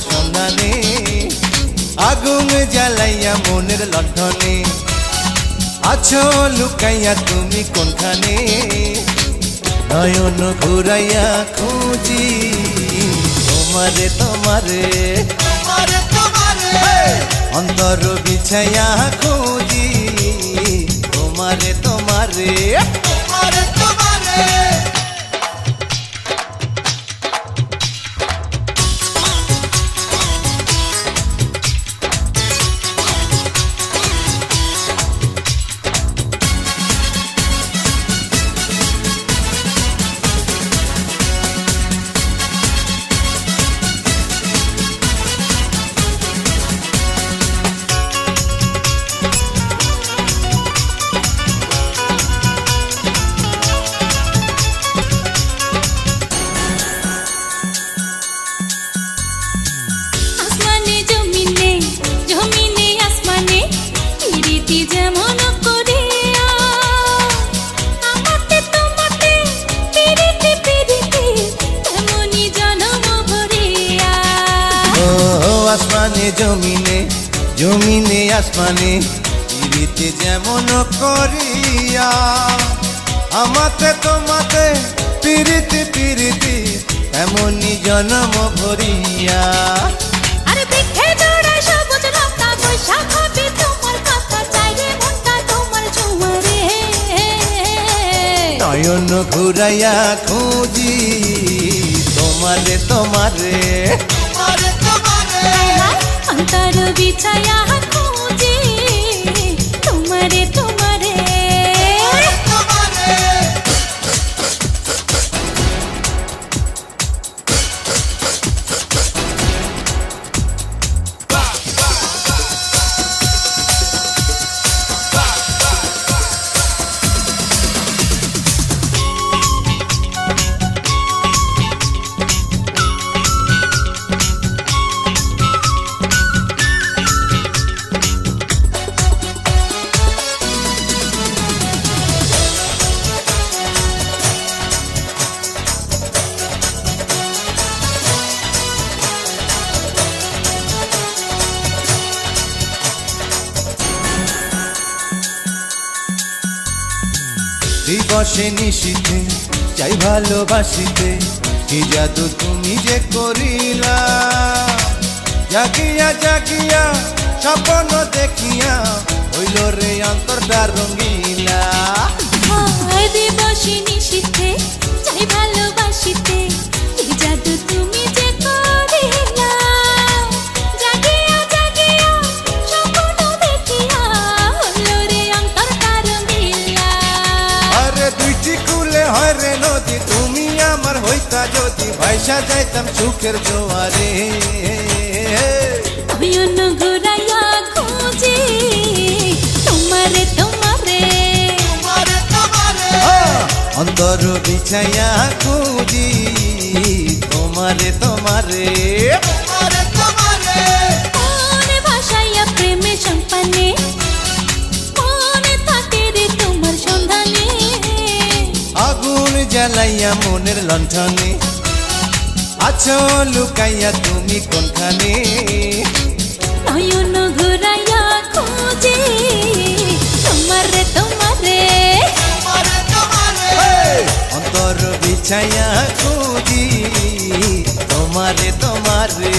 সন্ধানে আগুন জ্বালাইয়া মনের লণ্ঠনে। আছো লুকাইয়া তুমি কোনখানে? নয়ন ঘুরাইয়া খুঁজি তোমারে তোমারে। তোমারে তোমারে। অন্তর বিছাইয়া খুঁজি তোমারে তোমারে তোমারে। আসমানে জমিনে জমিনে আসমানে পিরিতে যেমন করিয়া। আমাতে তোমাতে পিরিতি পিরিতি এমনই জন্ম ভরিয়া। আর জোড়ায় সবুজ লতা বৈশাখ তোমার কথা মনটা তোমার ঝুমারে নয়ন ঘুরাইয়া খুঁজি তোমারে তোমারে। অন্তর দিবসে নিশিতে, চাই ভালোবাসিতে। কি জাদু তুমি যে করিলা? জাগিয়া জাগিয়া, স্বপ্ন দেখিয়া, হইল রে অন্তরটা রঙ্গিলা ভাইসা যাইতাম সুখের জোয়ারে। নয়ন ঘুরাইয়া খুঁজি তোমারে তোমারে। তোমারে অন্তর বিছাইয়া খুঁজি তোমারে তোমারে। আগুন জ্বালাইয়া মনের লণ্ঠনে। আছো লুকাইয়া তুমি কোনখানে? নয়ন ঘুরাইয়া খুঁজি তোমারে তোমারে। অন্তর বিছাইয়া খুঁজি তোমারে তোমারে।